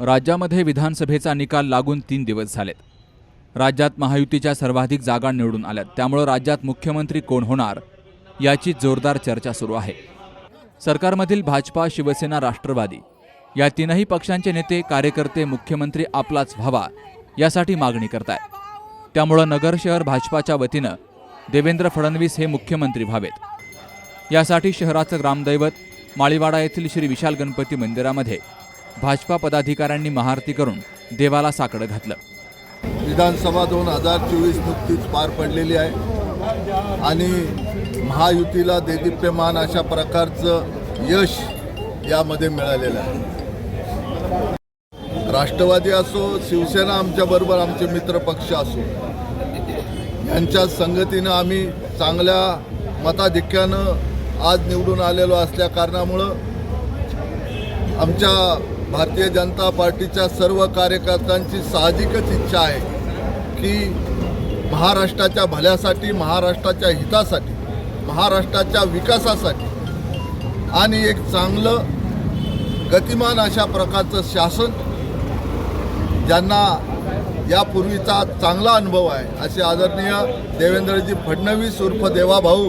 राज्यामध्ये विधानसभेचा निकाल लागून तीन दिवस झालेत. राज्यात महायुतीच्या सर्वाधिक जागा निवडून आल्यात. त्यामुळं राज्यात मुख्यमंत्री कोण होणार याची जोरदार चर्चा सुरू आहे. सरकारमधील भाजपा शिवसेना राष्ट्रवादी या तीनही पक्षांचे नेते कार्यकर्ते मुख्यमंत्री आपलाच व्हावा यासाठी मागणी करतायत. त्यामुळं नगर शहर भाजपाच्या वतीनं देवेंद्र फडणवीस हे मुख्यमंत्री व्हावेत. यासाठी शहराचं ग्रामदैवत माळीवाडा येथील श्री विशाल गणपती मंदिरामध्ये भाजपा पदाधिकाऱ्यांनी महाआरती करून देवाला साकडं घातलं. विधानसभा दोन हजार चोवीस नुकतीच पार पडलेली आहे. आणि महायुतीला देदीप्यमान अशा प्रकारचं यश यामध्ये मिळालेलं आहे. राष्ट्रवादी असो शिवसेना आमच्याबरोबर आमचे मित्रपक्ष असो यांच्या संगतीनं आम्ही चांगल्या मताधिक्यानं आज निवडून आलेलो असल्या कारणामुळं आमच्या भारतीय जनता पार्टीच्या सर्व कार्यकर्त्यांची साहजिकच इच्छा आहे की महाराष्ट्राच्या भल्यासाठी महाराष्ट्राच्या हितासाठी महाराष्ट्राच्या विकासासाठी आणि एक चांगलं गतिमान अशा प्रकारचं शासन ज्यांना यापूर्वीचा चांगला अनुभव आहे असे आदरणीय देवेंद्रजी फडणवीस उर्फ देवाभाऊ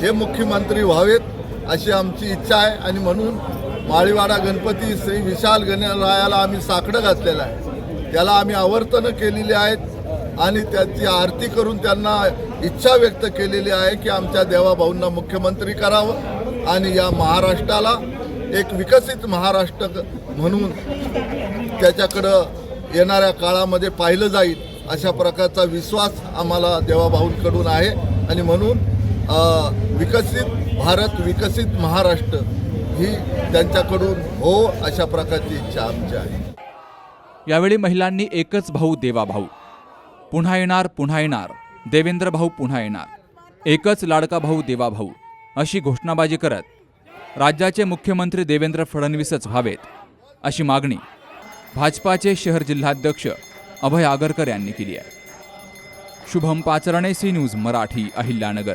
हे मुख्यमंत्री व्हावेत अशी आमची इच्छा आहे आणि म्हणून माळीवाडा गणपती श्री विशाल गणरायाला आम्ही साकडं घातलेलं आहे. त्याला आम्ही आवर्तनं केलेली आहेत आणि त्याची आरती करून त्यांना इच्छा व्यक्त केलेली आहे की आमच्या देवाभाऊंना मुख्यमंत्री करावं आणि या महाराष्ट्राला एक विकसित महाराष्ट्र म्हणून त्याच्याकडं येणाऱ्या काळामध्ये पाहिलं जाईल अशा प्रकारचा विश्वास आम्हाला देवाभाऊंकडून आहे. आणि म्हणून विकसित भारत विकसित महाराष्ट्र ही त्यांच्याकडून हो अशा प्रकारची इच्छा आमची आहे. यावेळी महिलांनी एकच भाऊ देवा भाऊ. पुन्हा येणार पुन्हा येणार. देवेंद्र भाऊ पुन्हा येणार. एकच लाडका भाऊ देवा भाऊ. अशी घोषणाबाजी करत राज्याचे मुख्यमंत्री देवेंद्र फडणवीसच व्हावेत अशी मागणी भाजपाचे शहर जिल्हाध्यक्ष अभय आगरकर यांनी केली आहे. Shubham Pacharne C news Marathi Ahilyanagar.